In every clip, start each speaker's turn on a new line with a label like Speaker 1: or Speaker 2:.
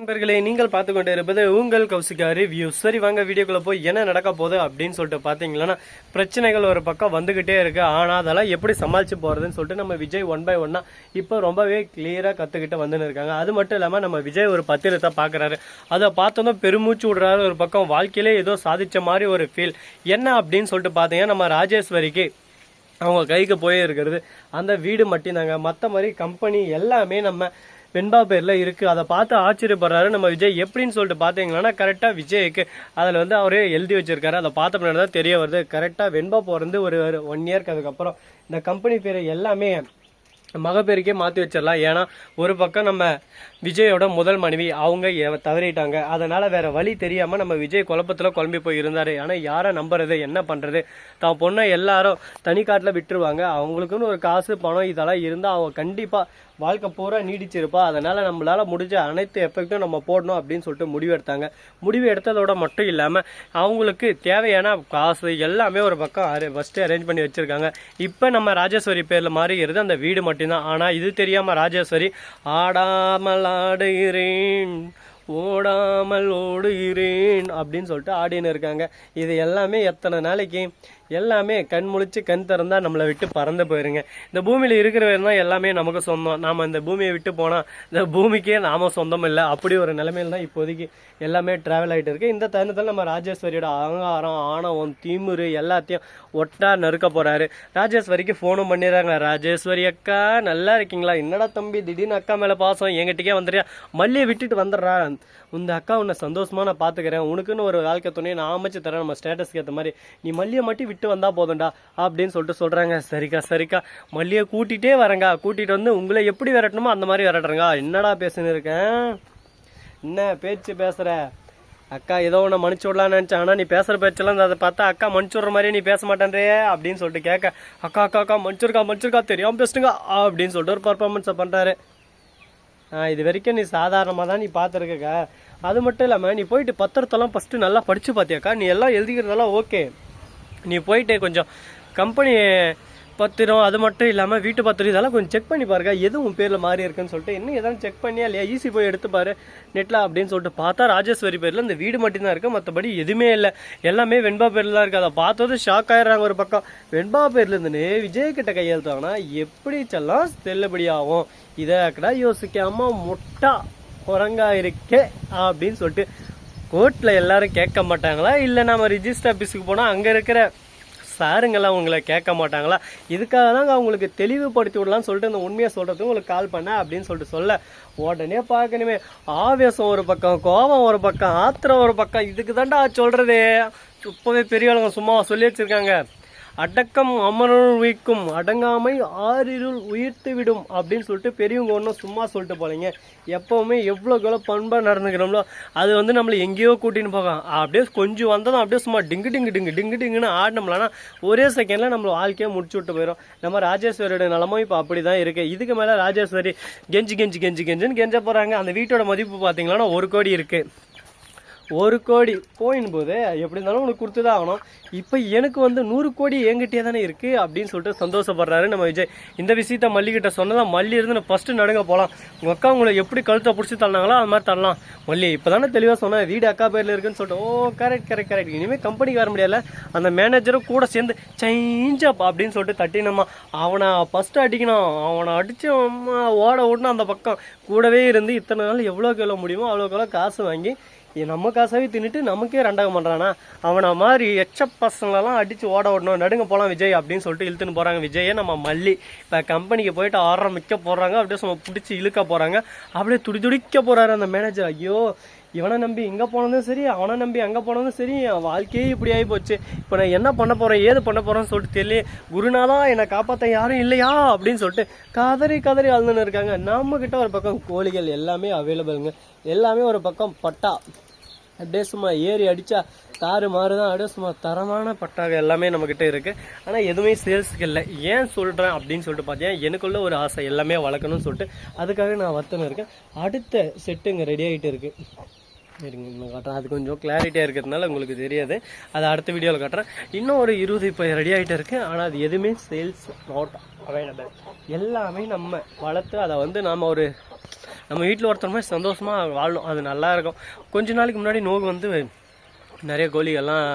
Speaker 1: நண்பர்களே நீங்கள் பார்த்து கொண்டு இருப்பது உங்கள் கௌசிகா ரிவ்யூ சரி வாங்க வீடியோக்குள்ள போய் என்ன நடக்க போகுது அப்படின்னு சொல்லிட்டு பார்த்தீங்கன்னா பிரச்சனைகள் ஒரு பக்கம் வந்துகிட்டே இருக்கு. ஆனால் அதெல்லாம் எப்படி சமாளிச்சு போறதுன்னு சொல்லிட்டு நம்ம விஜய் ஒன் பை ஒன்னா இப்போ ரொம்பவே கிளியரா கத்துக்கிட்டு வந்துன்னு இருக்காங்க. அது மட்டும் இல்லாமல் நம்ம விஜய் ஒரு பத்திரத்தை பார்க்கறாரு. அதை பார்த்ததும் பெருமூச்சு விடுறாரு. ஒரு பக்கம் வாழ்க்கையிலே ஏதோ சாதிச்ச மாதிரி ஒரு ஃபீல் என்ன அப்படின்னு சொல்லிட்டு பார்த்தீங்கன்னா நம்ம ராஜேஸ்வரிக்கு அவங்க கைக்கு போயே இருக்கிறது அந்த வீடு மட்டும்தாங்க. மற்ற மாதிரி கம்பெனி எல்லாமே நம்ம வெண்பா பேர்ல இருக்கு. அதை பார்த்து ஆச்சரியப்படுறாரு. நம்ம விஜய் எப்படின்னு சொல்லிட்டு பார்த்தீங்கன்னா கரெக்டா விஜய்க்கு அதில் வந்து அவரே எழுதி வச்சிருக்காரு. அதை பார்த்த பின்னாடி தான் தெரிய வருது. கரெக்டா வெண்பா பிறந்து ஒரு ஒன் இயர்க்கு அதுக்கப்புறம் இந்த கம்பெனி பேர் எல்லாமே மகப்பேருக்கே மாற்றி வச்சிடலாம். ஏன்னா ஒரு பக்கம் நம்ம விஜயோட முதல் மனைவி அவங்க தவறிட்டாங்க. அதனால வேற வழி தெரியாம நம்ம விஜய் குழப்பத்துல குழம்பி போய் இருந்தார் ஆனா யாரை நம்புறது என்ன பண்றது? தான் பொண்ணை எல்லாரும் தனிக்காட்டுல விட்டுருவாங்க. அவங்களுக்குன்னு ஒரு காசு பணம் இதெல்லாம் இருந்தா அவங்க கண்டிப்பா வாழ்க்கை பூரா நீடிச்சிருப்பா. அதனால நம்மளால முடிஞ்ச அனைத்து எஃபெக்ட்டும் நம்ம போடணும் அப்படின்னு சொல்லிட்டு முடிவு எடுத்தாங்க. முடிவு எடுத்ததோட மட்டும் இல்லாம அவங்களுக்கு தேவையான காசு எல்லாமே ஒரு பக்கம் ஃபர்ஸ்ட் அரேஞ்ச் பண்ணி வச்சிருக்காங்க. இப்போ நம்ம ராஜேஸ்வரி பேர்ல மாறிக்கிறது அந்த வீடு மட்டும்தான். ஆனா இது தெரியாம ராஜேஸ்வரி ஆடாமல் ஆடுகிறேன் ஓடாமல் ஓடுகிறேன் அப்படின்னு சொல்லிட்டு ஆடின்னு இருக்காங்க. இது எல்லாமே எத்தனை நாளைக்கு எல்லாமே கண் முழிச்சு கண் திறந்தா நம்மளை விட்டு பறந்து போயிருங்க. இந்த பூமியில இருக்கிறவர் தான் எல்லாமே நமக்கு சொந்தம். நாம இந்த பூமியை விட்டு போனா இந்த பூமிக்கே நாம சொந்தம் இல்லை. அப்படி ஒரு நிலைமையில தான் இப்போதைக்கு எல்லாமே டிராவல் ஆகிட்டு இருக்கு. இந்த தருணத்தில் நம்ம ராஜேஸ்வரியோட அகங்காரம் ஆணவம் திமுரு எல்லாத்தையும் ஒட்டா நறுக்க போறாரு. ராஜேஸ்வரிக்கு ஃபோனும் பண்ணிடுறாங்க. ராஜேஸ்வரி அக்கா நல்லா இருக்கீங்களா? என்னடா தம்பி? திடீர்னு அக்கா மேல பாசம் எங்கிட்டே வந்துடுறியா மல்லியை விட்டுட்டு வந்துடுறா. இந்த அக்கா உன்னை சந்தோஷமா நான் பாத்துக்கிறேன். உனக்குன்னு ஒரு வாழ்க்கை துணையை நான் அமைச்சு தரேன். நம்ம ஸ்டேட்டஸ்க்கு ஏற்ற மாதிரி. நீ மல்லியை மட்டும் விட்டு வந்தால் போதும்டா அப்படின்னு சொல்லிட்டு சொல்கிறாங்க சரிக்கா சரிக்கா. மல்லியை கூட்டிகிட்டே வரேங்க கூட்டிகிட்டு வந்து உங்களை எப்படி விரட்டணுமோ அந்த மாதிரி விரட்டுறேங்க என்னடா பேசுன்னு இருக்கேன் என்ன பேச்சு பேசுகிற அக்கா ஏதோ ஒன்று மன்னிச்சு விடலான்னு நினச்சேன். ஆனால் நீ பேசுகிற பேச்செல்லாம் அதை பார்த்தா அக்கா மன்னிச்சு விட்ற மாதிரி நீ பேச மாட்டேன்றே அப்படின்னு சொல்லிட்டு கேட்க அக்கா அக்கா அக்கா மன்னிச்சிருக்கா மன்னிச்சிருக்கா? தெரியாமல் பேசுங்க அப்படின்னு சொல்லிட்டு ஒரு பர்ஃபார்மன்ஸை பண்ணுறாரு இது வரைக்கும் நீ சாதாரணமாக தான் நீ பார்த்துருக்கக்கா. அது மட்டும் இல்லாமல் நீ போயிட்டு பத்திரத்தெல்லாம் ஃபஸ்ட்டு நல்லா படித்து பார்த்தியாக்கா? நீ எல்லாம் எழுதிக்கிறதெல்லாம் ஓகே நீ போயிட்டு கொஞ்சம் கம்பெனி பத்திரம் அது மட்டும் இல்லாமல் வீட்டு பத்திரம் இதெல்லாம் கொஞ்சம் செக் பண்ணி பாருங்க. எது உன் பேரில் மாறி இருக்குன்னு சொல்லிட்டு இன்னும் எதாவது செக் பண்ணியா இல்லையா? ஈஸி போய் எடுத்து பாரு. நெட்டில் அப்படின்னு சொல்லிட்டு பார்த்தா ராஜேஸ்வரி பேரில் இந்த வீடு மட்டும்தான் இருக்குது மற்றபடி எதுவுமே இல்லை. எல்லாமே வெண்பா பேரில் தான் இருக்குது அதை பார்த்தது ஷாக் ஆயிடுறாங்க ஒரு பக்கம். வெண்பா பேர்ல இருந்துன்னு கையெழுத்தாங்கன்னா எப்படி செல்லாம் செல்லுபடியாகும்? இதை கூட யோசிக்காமல் முட்டா குரங்கா இருக்கே அப்படின்னு சொல்லிட்டு கோர்ட்டில் எல்லாரும் கேட்க மாட்டாங்களா? இல்லை நம்ம ரிஜிஸ்டர் ஆஃபீஸுக்கு போனால் அங்கே இருக்கிற சாருங்கெல்லாம் உங்களை கேட்க மாட்டாங்களா? இதுக்காக தாங்க அவங்களுக்கு தெளிவுபடுத்தி விடலாம்னு சொல்லிட்டு இந்த உண்மையை சொல்கிறதுக்கு உங்களுக்கு கால் பண்ணேன் அப்படின்னு சொல்லிட்டு சொல்ல. உடனே பார்க்கணுமே ஆவேசம் ஒரு பக்கம் கோபம் ஒரு பக்கம் ஆத்திரம் ஒரு பக்கம். இதுக்கு தாண்டா சொல்கிறதே இப்போவே பெரியவங்க சும்மா சொல்லி வச்சுருக்காங்க. அடக்கம் அமரல் உயிக்கும் அடங்காமை ஆறிருள் உயிர்த்து விடும் அப்படின்னு சொல்லிட்டு பெரியவங்க ஒன்றும் சும்மா சொல்லிட்டு போலீங்க. எப்பவுமே எவ்வளோக்கு பண்பாக நடந்துக்கிறோம்லோ அது வந்து நம்மளை எங்கேயோ கூட்டின்னு போகும். அப்படியே கொஞ்சம் வந்ததும் அப்படியே சும்மா டிங்கு டிங்கு டிங்கு டிங்கு டிங்குன்னு ஆடினோம்லனா ஒரே செகண்டில் நம்ம வாழ்க்கையை முடிச்சு விட்டு போயிடும் நம்ம ராஜேஸ்வரியோட நிலமும் இப்போ அப்படி தான் இருக்குது இதுக்கு மேலே ராஜேஸ்வரி கெஞ்சி கெஞ்சி கெஞ்சி கெஞ்சுன்னு கெஞ்ச போகிறாங்க அந்த வீட்டோட மதிப்பு பார்த்தீங்கன்னா ஒரு கோடி இருக்குது ஒரு கோடி போயின் போது எப்படி இருந்தாலும் உனக்கு கொடுத்து தான் ஆகணும். இப்போ எனக்கு வந்து நூறு கோடி என்கிட்டே தானே இருக்குது அப்படின்னு சொல்லிட்டு சந்தோஷப்படுறாரு நம்ம விஜய். இந்த விஷயத்த மல்லிகிட்ட சொன்னதா மல்லி இருந்து நான் ஃபஸ்ட்டு நடுங்க போகலாம் உங்கள் அக்கா உங்களை எப்படி கழுத்தை பிடிச்சி தள்ளினாங்களோ அது மாதிரி தள்ளலாம் மல்லி இப்போ தானே தெளிவாக சொன்னேன் வீடு அக்கா பேரில் இருக்குன்னு சொல்லிட்டு ஓ கரெக்ட் கரெக்ட் கரெக்ட் இனிமேல் கம்பெனிக்கு வர முடியல அந்த மேனேஜரும் கூட சேர்ந்து சேஞ்ச் அப் அப்படின்னு சொல்லிட்டு தட்டினம்மா அவனை ஃபஸ்ட்டு அடிக்கணும். அவனை அடித்து ஓட ஓடணும் அந்த பக்கம். கூடவே இருந்து இத்தனை நாள் எவ்வளோக்கு எவ்வளோ முடியுமோ அவ்வளோக்கு எவ்வளோ காசு வாங்கி நம்ம காசாவே தின்னுட்டு நமக்கே ரெண்டாகம் பண்ணுறானா அவனை மாதிரி எச்ச பசங்களெல்லாம் அடித்து ஓட ஓடணும் நடுங்க போகலாம் விஜய் அப்படின்னு சொல்லிட்டு இழுத்துன்னு போகிறாங்க விஜயை நம்ம மல்லி. இப்போ கம்பெனிக்கு போயிட்டு ஆரம்பிக்க போகிறாங்க அப்படியே சும்மா பிடிச்சி இழுக்க போகிறாங்க அப்படியே துடி துடிக்க போகிறாரு அந்த மேனேஜர் ஐயோ இவனை நம்பி இங்கே போனதும் சரி அவனை நம்பி அங்கே போனதும் சரி என் வாழ்க்கையே இப்படி ஆகி போச்சு. இப்போ நான் என்ன பண்ண போகிறேன் ஏது பண்ண போகிறேன்னு சொல்லிட்டு தெரியல. குருநாதா என்னை காப்பாற்ற யாரும் இல்லையா? அப்படின்னு சொல்லிட்டு கதறி கதறி அழுதுன்னு இருக்காங்க. நம்மக்கிட்ட ஒரு பக்கம் கோழிகள் எல்லாமே அவைலபிளுங்க எல்லாமே ஒரு பக்கம் பட்டா. அப்படியே சும்மா ஏறி அடித்தா தாறு மாறுதான். அப்படியே சும்மா தரமான பட்டாக எல்லாமே நம்மக்கிட்ட இருக்குது ஆனால் எதுவுமே சேல்ஸுக்கு இல்லை. ஏன் சொல்கிறேன் அப்படின்னு சொல்லிட்டு பார்த்தீங்கன்னா எனக்குள்ள ஒரு ஆசை. எல்லாமே வளர்க்கணும்னு சொல்லிட்டு அதுக்காக நான் வர்த்தனை இருக்கேன். அடுத்த செட்டு இங்கே ரெடி ஆகிட்டு இருக்குது இருங்க இன்னும் காட்டுறேன். அது கொஞ்சம் கிளாரிட்டியாக இருக்கிறதுனால உங்களுக்கு தெரியாது. அதை அடுத்த வீடியோவில் காட்டுறேன். இன்னும் ஒரு இருபது இப்போ ரெடி ஆகிட்டு இருக்குது ஆனால் அது எதுவுமே சேல்ஸ் நாட் அவைலபிள் எல்லாமே நம்ம வளர்த்து அதை வந்து நாம் ஒரு நம்ம வீட்டில் ஒருத்தர் மாதிரி சந்தோஷமாக வாழணும். அது நல்லா இருக்கும். கொஞ்ச நாளைக்கு முன்னாடி நோய் வந்து நிறைய கோழிகள்லாம்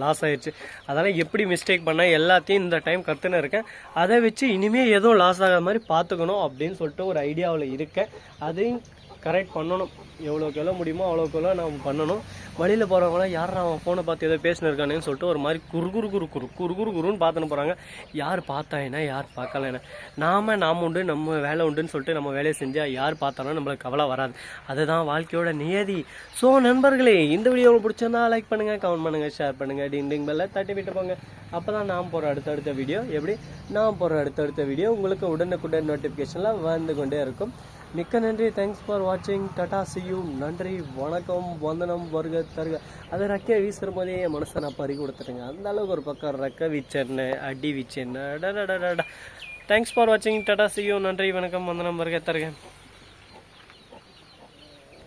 Speaker 1: லாஸ் ஆயிடுச்சு அதெல்லாம் எப்படி மிஸ்டேக் பண்ண எல்லாத்தையும் இந்த டைம் கற்றுன்னு இருக்கேன். அதை வச்சு இனிமேல் எதுவும் லாஸ் ஆகாத மாதிரி பார்த்துக்கணும் அப்படின்னு சொல்லிட்டு ஒரு ஐடியாவில் இருக்கேன். அதையும் கரெக்ட் பண்ணணும். எவ்வளோக்கு எவ்வளோ முடியுமோ அவ்வளோக்கு எவ்வளோ நம்ம பண்ணணும். வழியில் போகிறவங்களாம் யார் அவன் ஃபோனை பார்த்து ஏதோ பேசினிருக்கானேன்னு சொல்லிட்டு ஒரு மாதிரி குறு குறு குறு குறு குறு குறு குருன்னு பார்த்துன்னு போகிறாங்க யார் பார்த்தா என்ன யார் பார்க்கல என்ன? நாம நாம் உண்டு நம்ம வேலை உண்டுன்னு சொல்லிட்டு நம்ம வேலையை செஞ்சால் யார் பார்த்தாலும் நம்மளுக்கு கவலை வராது. அதுதான் வாழ்க்கையோட நியதி. ஸோ நண்பர்களே இந்த வீடியோ பிடிச்சிருந்தா லைக் பண்ணுங்கள் கமெண்ட் பண்ணுங்கள் ஷேர் பண்ணுங்கள் டிங் டிங் பெல்ல தட்டி விட்டு போங்க. அப்போ தான் நான் போகிற அடுத்தடுத்த வீடியோ எப்படி? நான் போகிற அடுத்தடுத்த வீடியோ உங்களுக்கு உடனுக்குடன் நோட்டிஃபிகேஷனில் வந்து கொண்டே இருக்கும். மிக்க நன்றி. தேங்க்ஸ் ஃபார் வாட்சிங் டட்டா செய்யும் நன்றி. வணக்கம். வந்தனம். வருக தருக. அதை ரெக்கை வீசுகிற போதே என் மனசை நான் பறி கொடுத்துட்டேங்க. அந்த அளவுக்கு ஒரு பக்கம் ரெக்க வீச்சேன்னு அடி வீச்சேன்னு தேங்க்ஸ் ஃபார் வாட்சிங் டட்டா செய்யும் நன்றி. வணக்கம். வந்தனம். வருக தருக.